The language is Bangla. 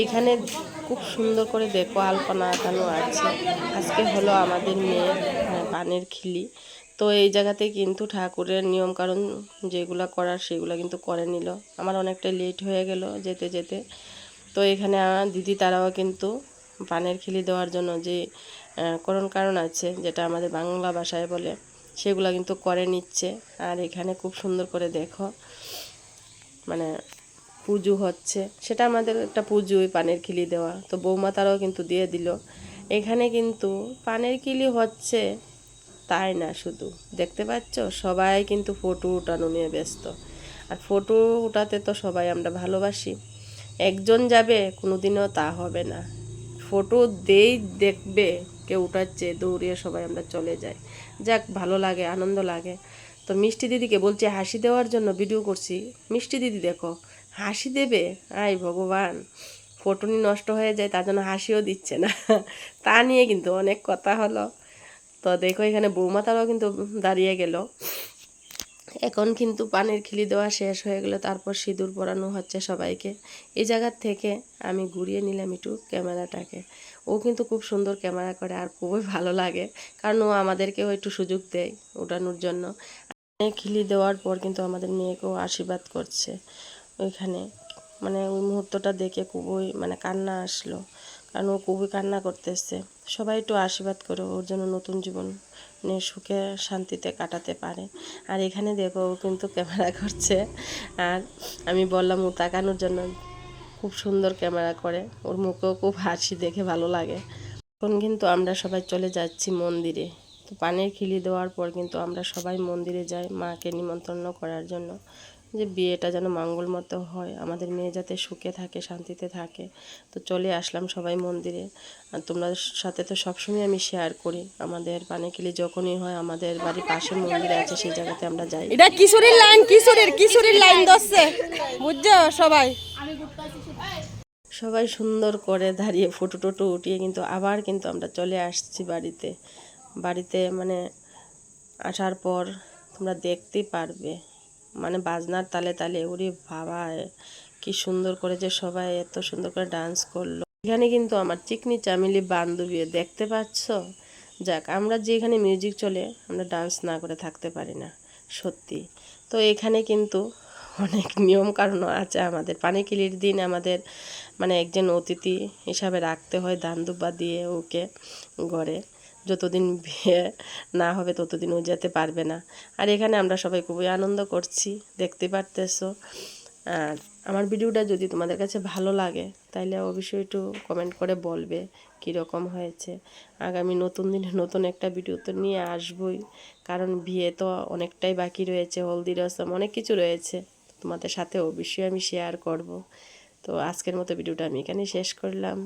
এইখানে খুব সুন্দর করে দেখো আলপনা আঁকানো আছে। আজকে হলো আমাদের আহ, পানের খিলি। তো এই জায়গাতে কিন্তু ঠাকুরের নিয়ম কারণ যেগুলো করার সেগুলো কিন্তু করে নিল। আমার অনেকটা লেট হয়ে গেল যেতে যেতে। তো এখানে আমার দিদি তারাও কিন্তু পানের খিলি দেওয়ার জন্য যে করণ কারণ আছে যেটা আমাদের বাংলা ভাষায় বলে সেগুলো কিন্তু করে নিচ্ছে। আর এখানে খুব সুন্দর করে দেখো মানে পুজো হচ্ছে। সেটা আমাদের একটা পুজোই পানের খিলি দেওয়া। তো বৌমা তারাও কিন্তু দিয়ে দিল। এখানে কিন্তু পানের কিলি হচ্ছে তাই না শুধু। দেখতে পাচ্ছ? সবাই কিন্তু ফটো উঠানো নিয়ে ব্যস্ত। আর ফটো উঠাতে তো সবাই আমরা ভালোবাসি। একজন যাবে, কোনোদিনও তা হবে না। ফটো দেই দেখবে, কেউ উঠাচ্ছে, দৌড়িয়ে সবাই আমরা চলে যাই। যাক, ভালো লাগে, আনন্দ লাগে। তো মিষ্টি দিদিকে বলছি, হাসি দেওয়ার জন্য ভিডিও করছি। মিষ্টি দিদি দেখো হাসি দেবে? আই ভগবান। ফটনি নষ্ট হয়ে যায়, তার জন্য হাসিও দিচ্ছে না। তা নিয়ে কিন্তু অনেক কথা হলো। তো দেখো, এখানে বৌমা তারাও কিন্তু দাঁড়িয়ে গেল। এখন কিন্তু পানির খিলি দেওয়া শেষ হয়ে গেল। তারপর সিঁদুর পরানো হচ্ছে সবাইকে। এই জায়গার থেকে আমি ঘুরিয়ে নিলাম একটু ক্যামেরাটাকে। ও কিন্তু খুব সুন্দর ক্যামেরা করে আর খুবই ভালো লাগে। কারণ ও আমাদেরকেও একটু সুযোগ দেয় ওঠানোর জন্য। খিলি দেওয়ার পর কিন্তু আমাদের মেয়েকেও আশীর্বাদ করছে। ওইখানে। মানে ওই মুহূর্তটা দেখে খুবই মানে কান্না আসলো। কারণ ও খুবই কান্না করতেছে। সবাই একটু আশীর্বাদ করো ওর জন্য নতুন জীবন নিয়ে সুখে, শান্তিতে কাটাতে পারে। আর এখানে দেখো ও কিন্তু ক্যামেরা করছে। আর আমি বললাম, ও তাকানোর জন্য খুব সুন্দর ক্যামেরা করে। ওর মুখেও খুব হাসি দেখে ভালো লাগে। এখন কিন্তু আমরা সবাই চলে যাচ্ছি মন্দিরে। তো পানের খিলি দেওয়ার পর কিন্তু আমরা সবাই মন্দিরে যাই মাকে নিমন্ত্রণ করার জন্য। যে বিয়েটা যেন মঙ্গলমতো হয় আমাদের মেয়ে যাতে সুখে থাকে শান্তিতে থাকে। তো চলে আসলাম সবাই মন্দিরে। আর তোমাদের সাথে তো সবসময় আমি শেয়ার করি। আমাদের পানিখিলি যখনই হয় আমাদের বাড়ির পাশে মন্দির আছে সেই জায়গাতে আমরা যাই। এটা কিশোরীর লাইন কিশোরীর কিশোরীর লাইন ধরছে। বুঝছ সবাই? সবাই সুন্দর করে দাঁড়িয়ে ফটো টটো উঠিয়ে কিন্তু আবার কিন্তু আমরা চলে আসছি বাড়িতে। বাড়িতে মানে আসার পর তোমরা দেখতেই পারবে। মানে বাজনার তালে তালে উড়ি বাবা কি সুন্দর করে যে সবাই এত সুন্দর করে ডান্স করল। এখানে কিন্তু আমার চিকনি চামিলি বান্ধবী, দেখতে পাচ্ছ? যাক, আমরা যেখানে মিউজিক চলে, আমরা ডান্স না করে থাকতে পারি না, সত্যি। তো এখানে কিন্তু অনেক নিয়ম কারণও আছে আমাদের। পানিকিলির দিন আমাদের মানে একজন অতিথি হিসাবে রাখতে হয় দান দুব্বা দিয়ে ওকে ঘরে। যতদিন বিয়ে না হবে ততদিন ও যেতে পারবে না। আর এখানে আমরা সবাই খুবই আনন্দ করছি, দেখতে পারতেছো। আর আমার ভিডিওটা যদি তোমাদের কাছে ভালো লাগে তাহলে অবশ্যই একটু কমেন্ট করে বলবে কীরকম হয়েছে। আগামী নতুন দিনে নতুন একটা ভিডিও তো নিয়ে আসবই, কারণ বিয়ে তো অনেকটাই বাকি রয়েছে, হলদি রসম অনেক কিছু রয়েছে। তোমাদের সাথে অবশ্যই আমি শেয়ার করব। তো আজকের মতো ভিডিওটা আমি এখানে শেষ করলাম।